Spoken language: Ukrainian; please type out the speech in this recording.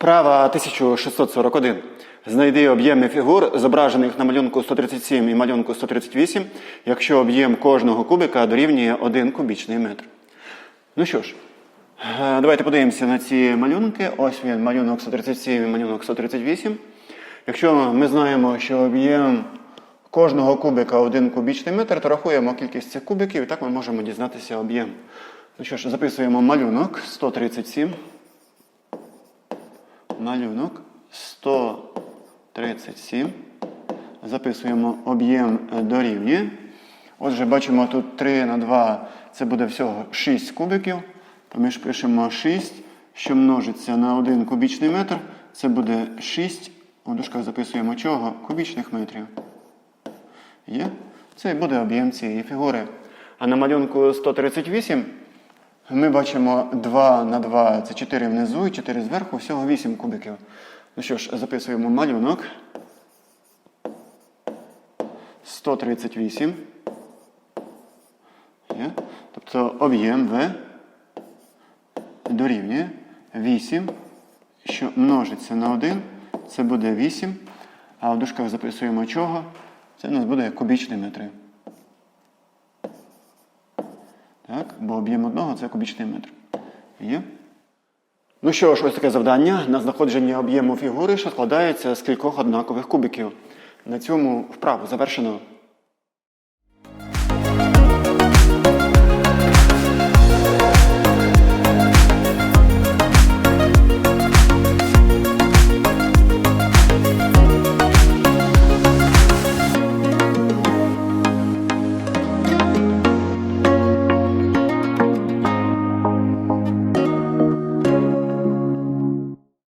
Вправа 1641. Знайди об'єми фігур, зображених на малюнку 137 і малюнку 138, якщо об'єм кожного кубика дорівнює 1 кубічний метр. Ну що ж, е, давайте подивимося на ці малюнки. Ось він, малюнок 137 і малюнок 138. Якщо ми знаємо, що об'єм кожного кубика 1 кубічний метр, то рахуємо кількість цих кубиків, і так ми можемо дізнатися об'єм. Ну що ж, записуємо малюнок 137. Малюнок 137. Записуємо об'єм е, дорівнює. Отже, бачимо тут 3 на 2 це буде всього 6 кубиків. То ми ж пишемо 6, що множиться на 1 кубічний метр. Це буде 6. У дужках записуємо чого? Кубічних метрів. Є? Це буде об'єм цієї фігури. А на малюнку 138 ми бачимо 2 на 2 це 4 внизу і 4 зверху, всього 8 кубиків. Ну що ж, записуємо малюнок. 138. Є. Тобто об'єм В дорівнює 8, що множиться на 1, це буде 8. А в дужках записуємо чого? Це у нас буде кубічні метри. Так, бо об'єм одного це кубічний метр. Є? Ну що ж, ось таке завдання на знаходження об'єму фігури, що складається з кількох однакових кубиків. На цьому вправу завершено.